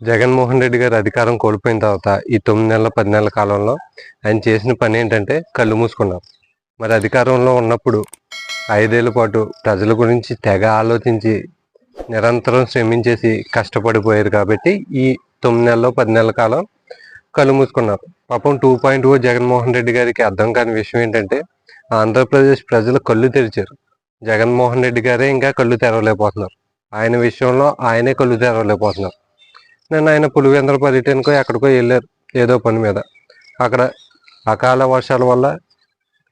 జగన్మోహన్ రెడ్డి గారు అధికారం కోల్పోయిన తర్వాత ఈ తొమ్మిది నెలల పది నెలల కాలంలో ఆయన చేసిన పని ఏంటంటే కళ్ళు మూసుకున్నారు. మరి అధికారంలో ఉన్నప్పుడు ఐదేళ్ళ పాటు ప్రజల గురించి తెగ ఆలోచించి నిరంతరం శ్రమించేసి కష్టపడిపోయారు కాబట్టి ఈ తొమ్మిది నెలలు పది నెలల కాలం కళ్ళు మూసుకున్నారు. పాపం two point O Jaganmohan Reddy గారికి అర్థం కాని విషయం ఏంటంటే ఆంధ్రప్రదేశ్ ప్రజలు కళ్ళు తెరిచారు. జగన్మోహన్ రెడ్డి గారే ఇంకా కళ్ళు తెరవలేకపోతున్నారు. ఆయన విషయంలో ఆయనే కళ్ళు తెరవలేకపోతున్నారు. నిన్న ఆయన పులివేంద్ర పర్యటనకో ఎక్కడికో వెళ్ళారు ఏదో పని మీద. అక్కడ అకాల వర్షాల వల్ల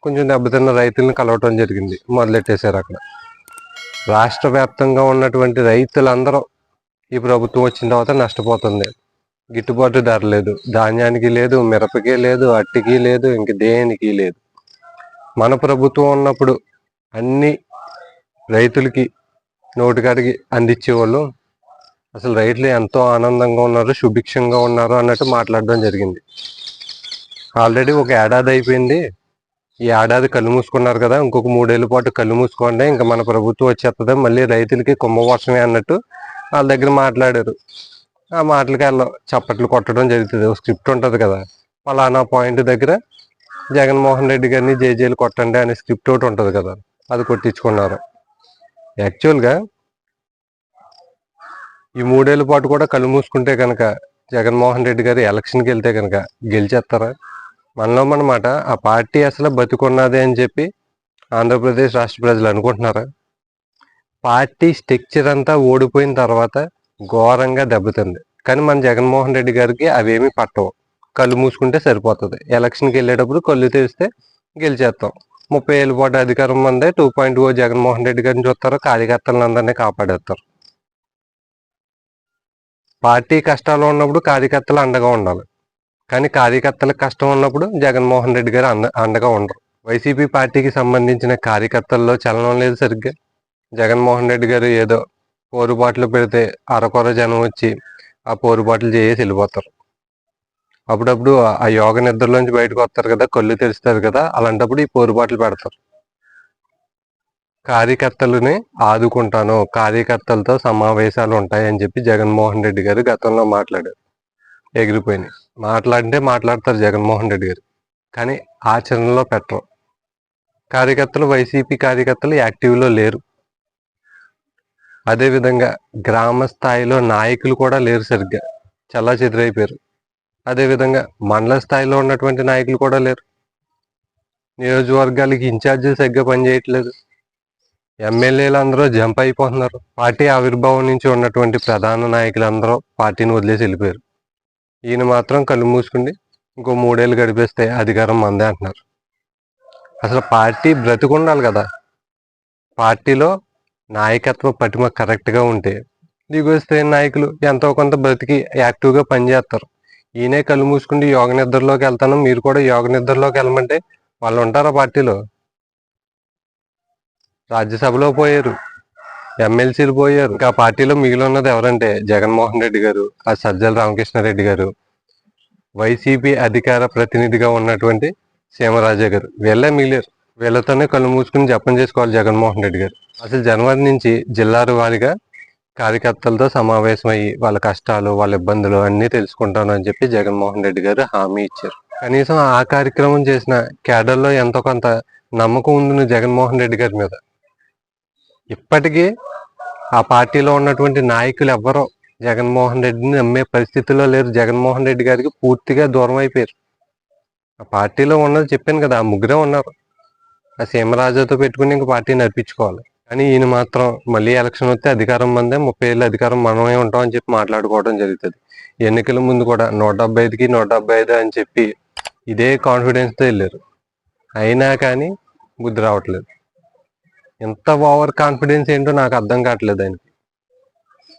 కొంచెం దెబ్బతిన్న రైతులను కలవటం జరిగింది మొదలెట్టేశారు అక్కడ. రాష్ట్ర వ్యాప్తంగా ఉన్నటువంటి రైతులందరూ ఈ ప్రభుత్వం వచ్చిన తర్వాత నష్టపోతుంది. గిట్టుబాటు ధర లేదు ధాన్యానికి లేదు మిరపకి లేదు అట్టికి లేదు ఇంక దేనికి లేదు. మన ప్రభుత్వం ఉన్నప్పుడు అన్ని రైతులకి నోటికాడికి అందించేవాళ్ళు అసలు రైతులు ఎంతో ఆనందంగా ఉన్నారు సుభిక్షంగా ఉన్నారు అన్నట్టు మాట్లాడడం జరిగింది. ఆల్రెడీ ఒక ఏడాది అయిపోయింది. ఈ ఏడాది కళ్ళు మూసుకున్నారు కదా ఇంకొక మూడేళ్ళ పాటు కళ్ళు మూసుకోండి ఇంకా మన ప్రభుత్వం వచ్చేస్తుంది మళ్ళీ రైతులకి కుంభవర్షమే అన్నట్టు వాళ్ళ దగ్గర మాట్లాడారు. ఆ మాటలకి వాళ్ళు చప్పట్లు కొట్టడం జరుగుతుంది. స్క్రిప్ట్ ఉంటుంది కదా ఫలానా పాయింట్ దగ్గర జగన్మోహన్ రెడ్డి గారిని జేజేలు కొట్టండి అనే స్క్రిప్ట్ ఒకటి ఉంటుంది కదా అది కొట్టించుకున్నారు. యాక్చువల్గా ఈ మూడేళ్ళ పాటు కూడా కళ్ళు మూసుకుంటే కనుక జగన్మోహన్ రెడ్డి గారు ఎలక్షన్కి వెళ్తే కనుక గెలిచేస్తారా? మనలో మనమాట ఆ పార్టీ అసలు బతుకున్నదే అని చెప్పి ఆంధ్రప్రదేశ్ రాష్ట్ర ప్రజలు అనుకుంటున్నారా? పార్టీ స్ట్రక్చర్ అంతా ఓడిపోయిన తర్వాత ఘోరంగా దెబ్బతింది. కానీ మన జగన్మోహన్ రెడ్డి గారికి అవేమీ పట్టవు. కళ్ళు మూసుకుంటే సరిపోతుంది. ఎలక్షన్కి వెళ్ళేటప్పుడు కళ్ళు తెరిస్తే గెలిచేస్తాం. ముప్పై ఏళ్ళ పాటు అధికారం మందే two point O Jaganmohan Reddy గారిని చూస్తారు? కార్యకర్తలందరినీ కాపాడేస్తారు. పార్టీ కష్టాలు ఉన్నప్పుడు కార్యకర్తలు అండగా ఉండాలి. కానీ కార్యకర్తలకు కష్టం ఉన్నప్పుడు జగన్మోహన్ రెడ్డి గారు అండ అండగా ఉండరు. వైసీపీ పార్టీకి సంబంధించిన కార్యకర్తల్లో చలనం లేదు సరిగ్గా. జగన్మోహన్ రెడ్డి గారు ఏదో పోరుబాట్లు పెడితే అరకొర జనం వచ్చి ఆ పోరుబాట్లు చేసి వెళ్ళిపోతారు. అప్పుడప్పుడు ఆ యోగ నిద్రలోంచి బయటకు వస్తారు కదా కళ్ళు తెరుస్తారు కదా అలాంటప్పుడు ఈ పోరుబాట్లు పెడతారు. కార్యకర్తలని ఆదుకుంటాను. కార్యకర్తలతో సమావేశాలు ఉంటాయని చెప్పి జగన్మోహన్ రెడ్డి గారు గతంలో మాట్లాడారు. ఎగిరిపోయినాయి. మాట్లాడితే మాట్లాడతారు జగన్మోహన్ రెడ్డి గారు. కానీ ఆచరణలో పెట్టరు. కార్యకర్తలు వైసీపీ కార్యకర్తలు యాక్టివ్లో లేరు. అదేవిధంగా గ్రామ స్థాయిలో నాయకులు కూడా లేరు సరిగ్గా. చల్లా చెదిరైపోయారు. అదేవిధంగా మండల స్థాయిలో ఉన్నటువంటి నాయకులు కూడా లేరు. నియోజకవర్గాలకి ఇన్ఛార్జీలు సరిగ్గా పనిచేయట్లేదు. ఎమ్మెల్యేలు అందరూ జంప్ అయిపోతున్నారు. పార్టీ ఆవిర్భావం నుంచి ఉన్నటువంటి ప్రధాన నాయకులు అందరూ పార్టీని వదిలేసి వెళ్ళిపోయారు. ఈయన మాత్రం కళ్ళు మూసుకుండి ఇంకో మూడేళ్ళు గడిపేస్తే అధికారం మందే అంటున్నారు. అసలు పార్టీ బ్రతికుండాలి కదా. పార్టీలో నాయకత్వ పటిమ కరెక్ట్గా ఉంటే దిగొస్తే నాయకులు ఎంతో కొంత బ్రతికి యాక్టివ్గా పనిచేస్తారు ఈయనే కళ్ళు మూసుకుండి యోగ నిద్రలోకి వెళ్తాను మీరు కూడా యోగ నిద్రలోకి వెళ్ళమంటే వాళ్ళు ఉంటారా పార్టీలో? రాజ్యసభలో పోయారు. ఎమ్మెల్సీలు పోయారు. ఇంకా పార్టీలో మిగిలి ఉన్నది ఎవరంటే జగన్మోహన్ రెడ్డి గారు ఆ సజ్జల రామకృష్ణారెడ్డి గారు. వైసీపీ అధికార ప్రతినిధిగా ఉన్నటువంటి సీమరాజా గారు. వీళ్ళే మిగిలారు. వీళ్ళతోనే కళ్ళు మూసుకుని జపం చేసుకోవాలి జగన్మోహన్ రెడ్డి గారు. అసలు జనవరి నుంచి జిల్లాల వారిగా కార్యకర్తలతో సమావేశమయ్యి వాళ్ళ కష్టాలు వాళ్ళ ఇబ్బందులు అన్నీ తెలుసుకుంటాను అని చెప్పి జగన్మోహన్ రెడ్డి గారు హామీ ఇచ్చారు. కనీసం ఆ కార్యక్రమం చేసిన క్యాడర్లో ఎంతో కొంత నమ్మకం ఉంది జగన్మోహన్ రెడ్డి గారి మీద. ఇప్పటికీ ఆ పార్టీలో ఉన్నటువంటి నాయకులు ఎవ్వరూ జగన్మోహన్ రెడ్డిని నమ్మే పరిస్థితిలో లేరు. జగన్మోహన్ రెడ్డి గారికి పూర్తిగా దూరం అయిపోయారు. ఆ పార్టీలో ఉన్నది చెప్పాను కదా ఆ ముగ్గురే ఉన్నారు. ఆ సీమరాజాతో పెట్టుకుని ఇంక పార్టీ నడిపించుకోవాలి. కానీ ఈయన మాత్రం మళ్ళీ ఎలక్షన్ వస్తే అధికారం మందే ముప్పై ఏళ్ళు అధికారం మనమే ఉంటాం అని చెప్పి మాట్లాడుకోవడం జరుగుతుంది. ఎన్నికల ముందు కూడా నూట డెబ్బై ఐదుకి నూట డెబ్బై ఐదు అని చెప్పి ఇదే కాన్ఫిడెన్స్తో వెళ్ళారు. అయినా కానీ బుద్ధి రావట్లేదు. ఎంత ఓవర్ కాన్ఫిడెన్స్ ఏంటో నాకు అర్థం కావట్లేదు ఆయనకి.